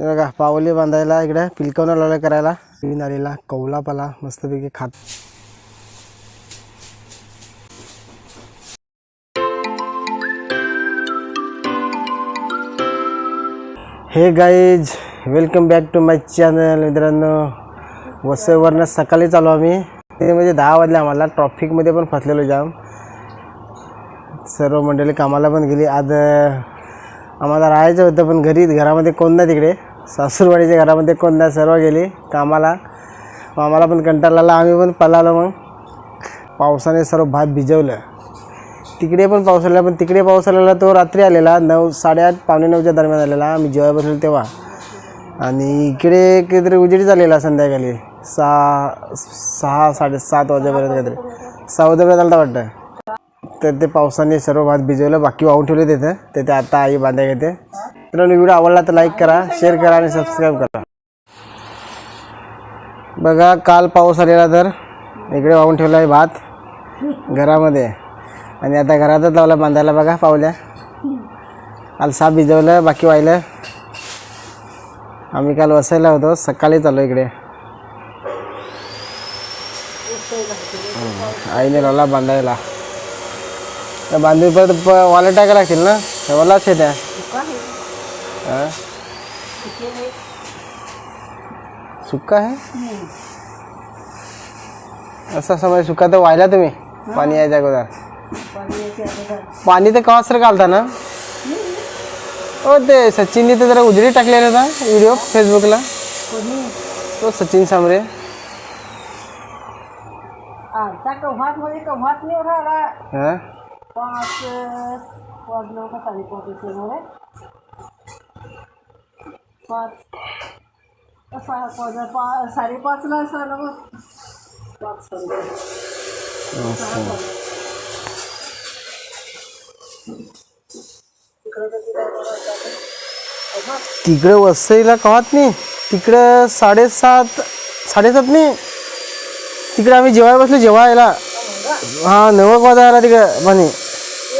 बघा पावली बांधायला इकडे पिलकवणं लावलं करायला. नवीन आलेला कौला पाला मस्तपैकी खात. Hey guys welcome back to my channel मित्रांनो. वसईवरनं सकाळी चालू आम्ही. ते म्हणजे दहा वाजले आम्हाला ट्रॉफिकमध्ये पण फसलेलो जाम. सर्व मंडळी कामाला पण गेली. आज आम्हाला राहायचं होतं पण घरी घरामध्ये कोण नाही तिकडे. सासूरवाडीच्या घरामध्ये कोण नाही सर्व गेली? कामाला. आम्हाला पण कंटाळला आम्ही पण पळालो मग. पावसाने सर्व भात भिजवलं. तिकडे पण पाऊस आलेला पण तिकडे पाऊस आलेला तो रात्री आलेला. नऊ साडेआठ पावणे नऊच्या दरम्यान आलेला. आम्ही जेव्हा बसलो तेव्हा. आणि इकडे काहीतरी उजेड झालेला संध्याकाळी. सहा सहा साडेसात वाजेपर्यंत काहीतरी. सहा वाजेपर्यंत आलता वाटतं. तर ते पावसाने सर्व भात भिजवलं. बाकी वाहून ठेवले तिथं. ते ते आता आई बांधा घेते मित्रांनो व्हिडिओ आवडला तर लाईक करा शेअर करा आणि सबस्क्राईब करा. बघा काल पाऊस आलेला तर इकडे वाहून ठेवला आहे भात घरामध्ये. आणि आता घरातच लावला बांधायला बघा पावल्या. काल साप भिजवलं बाकी व्हायलं आम्ही काल वसायला होतो सकाळी चालू इकडे. आईने लावला बांधायला. त्या बांधून परत प- वाले टाकायला लागतील ना? त्या आहे त्या सुक्का आहे असं समज सुका तर व्हायला तुम्ही? पाणी यायच्या अगोदर पाणी तर कवा सर घालता ना? हो ते सचिनने तर जरा उजडी टाकलेला होता व्हिडिओ फेसबुकला तो सचिन सामरे राहिला हा। पाच. पाच सहा पाच पा साडेपाचला असं मग पाच तिकडे वसईला कवात नाही? तिकडं साडेसात साडेसात नाही? तिकडे आम्ही जेवायला बसलो जेवायला हा नवक वाजा आला तिकडं पाणी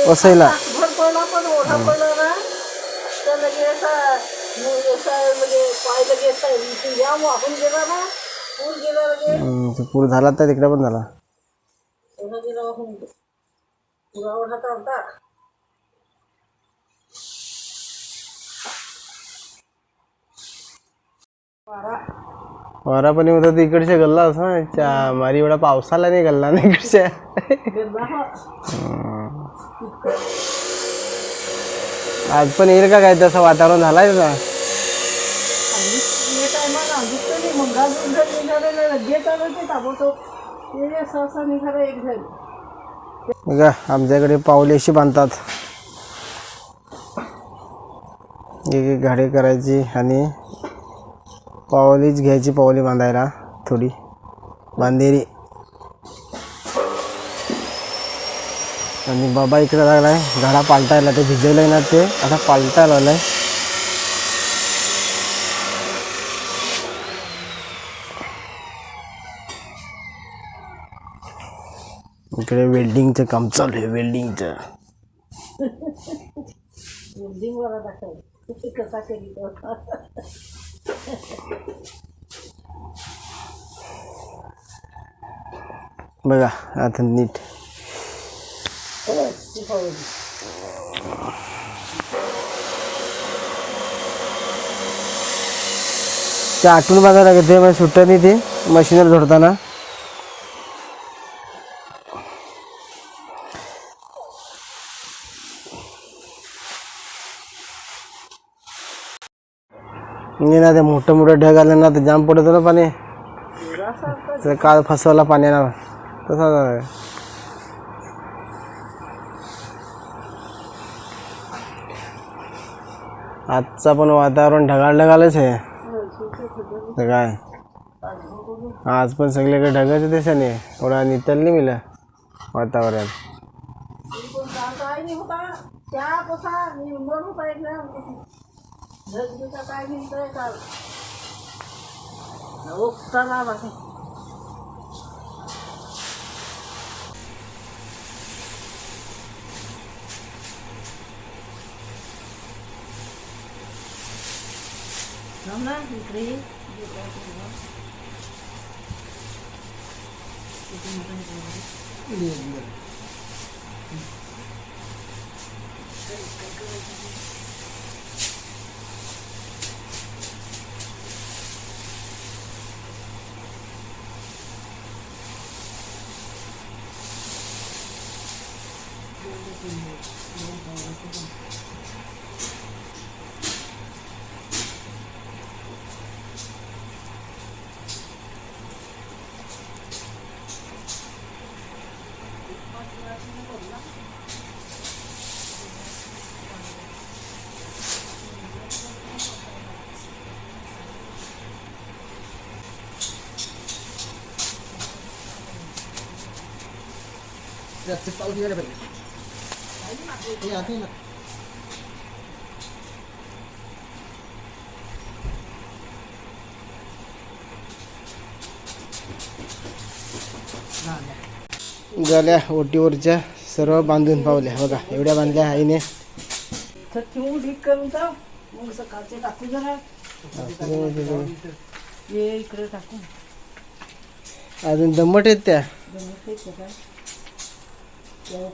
वसईला भर पडला पण ओढा पडला ना तर लगेच या वाहून गेला ना पूर गेला लगे हम्म, ते पूर झाला तर तिकडे पण झाला. गेला वाहून वारा वारा पण होता तर इकडच्या गल्ला असं च्या मारी एवढा पावसाला नाही गल्ला ना इकडच्या. गेला हा आज पण येईल का काय तसं वातावरण झालंय ना टायमाला दिसतं नाही मग गाजून जर निघालेलं लगेच आलं ते ताबडतोब. ते सहसा निघालं एक जण बघा आमच्याकडे पावले अशी बांधतात. एक एक गाडी करायची आणि पावलीच घ्यायची पावली बांधायला थोडी. बांधेरी. आणि बाबा इकडे लागलाय घडा पालटायला ते भिजवलंय ना ते आता पालटायला आलंय इकडे वेल्डिंगचं काम चालू आहे वेल्डिंगचं. बघा आता नीट. ते आटून बांधायला लागते मग सुट्ट नाही ते मशीनवर झोडताना. नाही ना ते मोठं मोठं ढग आलं ना ते जाम पडत ना पाणी. तर काल फसवला येणार तसा झाला. आजचा पण वातावरण ढगाळ ढगालच आहे. काय? आज पण सगळीकडे ढगाच दिसाने थोडा नितल नाही मिळलं वातावरण. काय नाही होता त्या कसा निंबळ होता एक ना झगडीचा काय निघतोय काल उठताना बाकी थांब झाल्या ओटीवरच्या सर्व बांधून पावल्या. बघा एवढ्या बांधल्या आईने. अजून दम्मट आहेत त्या.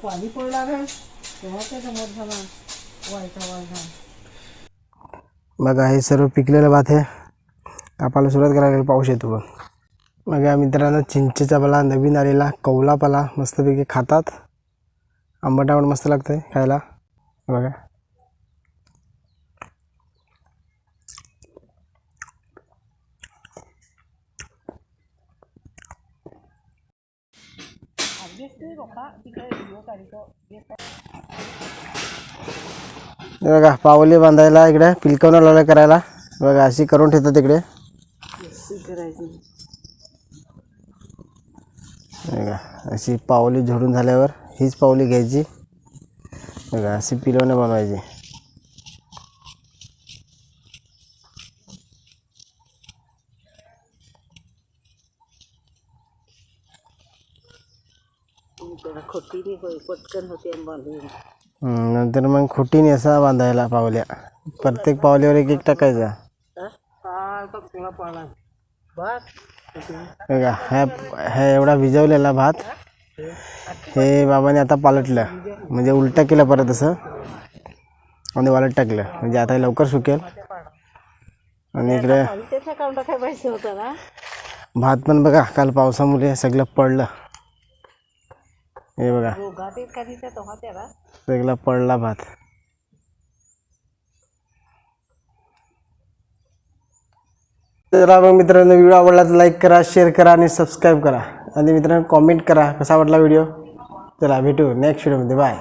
पाणी पडला बघा हे सर्व पिकलेलं भात आहे. कापायला सुरुवात करायला लागेल पाऊस येतो बघ. बघा मित्रांनो चिंचेचा पाला नवीन आलेला कौला पाला मस्तपैकी खातात. आंबट आंबट मस्त लागतंय खायला. बघा. बघा पावली बांधायला इकडे पिलकवणं लावलं करायला. बघा अशी करून ठेवतात तिकडे. बघा अशी पावली झोडून झाल्यावर हीच पावली घ्यायची. बघा अशी पिलवणं बनवायची. खोटीने होय पटकन होते आणि बांधून हम्म, नंतर मग खोटीने असा बांधायला पावल्या. प्रत्येक पावलीवर एक एक टाकायचा. तुला पाला बस बघा ह्या ह्या एवढा भिजवलेला भात हे बाबाने आता पालटलं. म्हणजे उलटा केलं परत असं. आणि वालट टाकलं. म्हणजे आता हे लवकर सुकेल. आणि इकडे त्याच्या काउंटा काय पाहिजे होतं ना? भात पण बघा काल पावसामुळे सगळं पडलं. हे बघा. सगळा पडला भात. मग मित्रांनो व्हिडिओ आवडला तर लाईक करा शेअर करा आणि सबस्क्राईब करा. आणि मित्रांनो कॉमेंट करा. कसा वाटला व्हिडिओ चला भेटू नेक्स्ट व्हिडिओमध्ये बाय